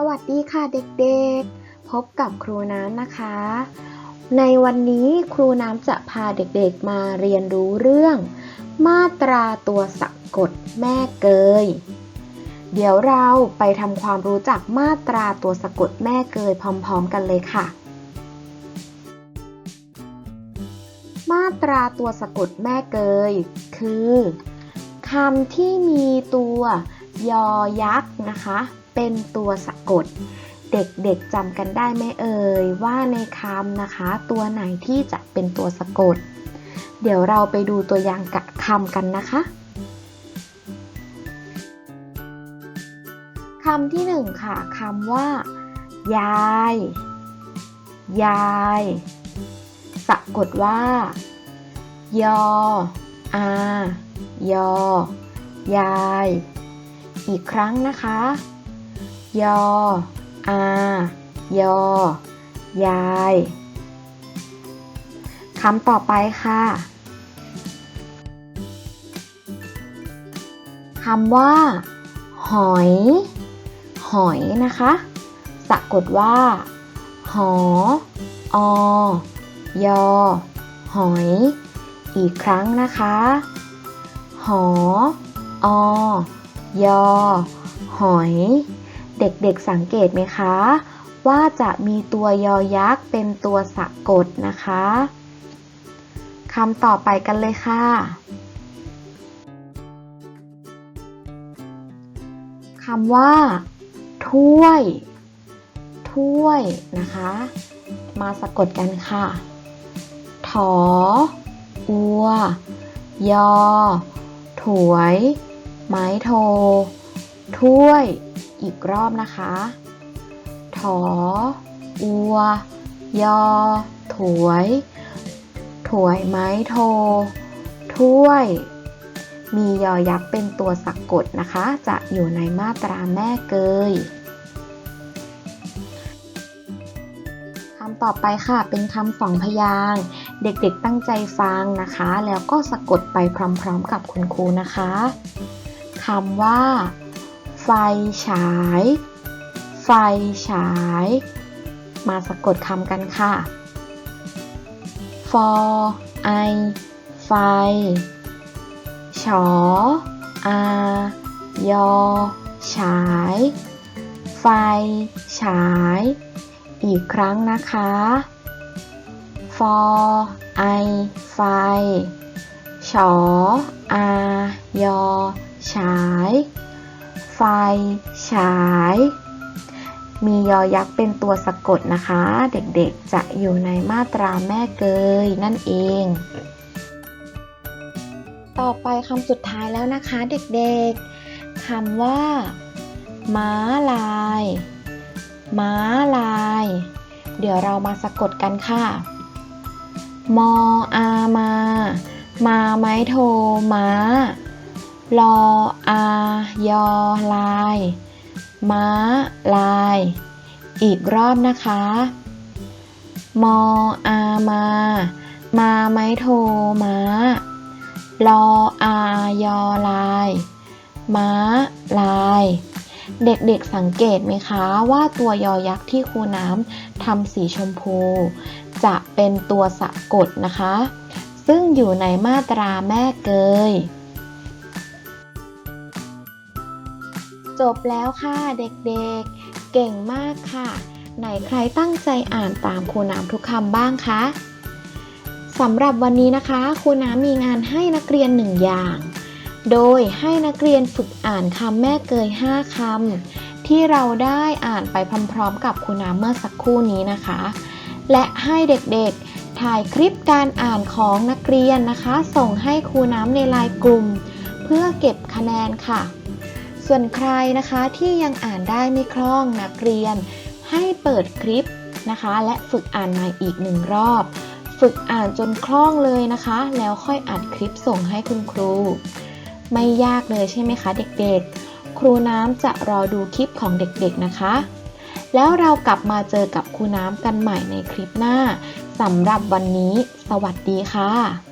สวัสดีค่ะเด็กๆ พบกับครูน้ำนะคะ ในวันนี้ครูน้ำจะพาเด็กๆมาเรียนรู้เรื่อง มาตราตัวสะกดแม่เกย เดี๋ยวเราไปทำความรู้จักมาตราตัวสะกดแม่เกยพร้อมๆกันเลยค่ะ มาตราตัวสะกดแม่เกย คือคำที่มีตัวยอยักษ์นะคะ เป็นตัวสะกด เด็กๆจำกันได้ไหมเอ่ยว่าในคำนะคะ ตัวไหนที่จะเป็นตัวสะกด เดี๋ยวเราไปดูตัวอย่างกะคำกันนะคะคำที่หนึ่งค่ะคำว่า ยาย ยาย สะกดว่า ยออายอ ยาย อีกครั้งนะคะ ยอ อา ยอ ยายคำต่อไปค่ะคำว่า หอย หอยนะคะ สะกดว่า หอ อ ยอ หอย อีกครั้งนะคะ หอ อ ยอ หอย เด็กๆสังเกตไหมคะ ว่าจะมีตัวยอยักษ์เป็นตัวสะกดนะคะคำต่อไปกันเลยค่ะคำว่า ถ้วย ถ้วยนะคะ มาสะกดกันค่ะ ถอ อัว ยอ ถวย ไม้โท ถ้วย อีกรอบนะคะ ถอ อัว ยอ ถวย ถวยไม้โท ถ้วย มียอยักษ์เป็นตัวสะกดนะคะ จะอยู่ในมาตราแม่เกยคำต่อไปค่ะเป็นคำสองพยางเด็กๆตั้งใจฟังนะคะ แล้วก็สะกดไปพร้อมๆกับคุณครูนะคะคำว่า ไฟฉาย ไฟฉาย มาสะกดคำกันค่ะ ฟอไอ ไฟฉออายอ ฉาย ไฟ ฉาย อีกครั้งนะคะ ฟอไอ ไฟฉออายอ ฉาย ไฟ ฉาย มียอยักษ์เป็นตัวสะกดนะคะ เด็กๆจะอยู่ในมาตราแม่เกยนั่นเอง ต่อไปคำสุดท้ายแล้วนะคะเด็กๆคำว่า ม้าลาย ม้าลาย เดี๋ยวเรามาสะกดกันค่ะ มออามา มาไม้โทม้า ลออายอลาย ม้า ลาย อีกรอบนะคะ มออามา มาไม้โทม้า ลออายอลาย ม้า ลาย เด็กๆสังเกตไหมคะว่าตัวยอยักษ์ที่ครูน้ำทำสีชมพู จะเป็นตัวสะกดนะคะ ซึ่งอยู่ในมาตราแม่เกย จบแล้วค่ะเด็กๆ เก่งมากค่ะ ไหนใครตั้งใจอ่านตามครูน้ำทุกคำบ้างคะสำหรับวันนี้นะคะครูน้ำมีงานให้นักเรียนหนึ่งอย่าง โดยให้นักเรียนฝึกอ่านคำแม่เกย 5 คำที่เราได้อ่านไปพร้อมๆ กับครูน้ำเมื่อสักครู่นี้นะคะ และให้เด็กๆ ถ่ายคลิปการอ่านของนักเรียนนะคะ ส่งให้ครูน้ำในไลน์กลุ่ม เพื่อเก็บคะแนนค่ะ ส่วนใครนะคะที่ยังอ่านได้ไม่คล่องนักเรียน ให้เปิดคลิปนะคะ และฝึกอ่านใหม่อีกหนึ่งรอบ ฝึกอ่านจนคล่องเลยนะคะ แล้วค่อยอัดคลิปส่งให้คุณครู ไม่ยากเลยใช่ไหมคะเด็กๆ ครูน้ำจะรอดูคลิปของเด็กๆนะคะ แล้วเรากลับมาเจอกับครูน้ำกันใหม่ในคลิปหน้าสำหรับวันนี้ สวัสดีค่ะ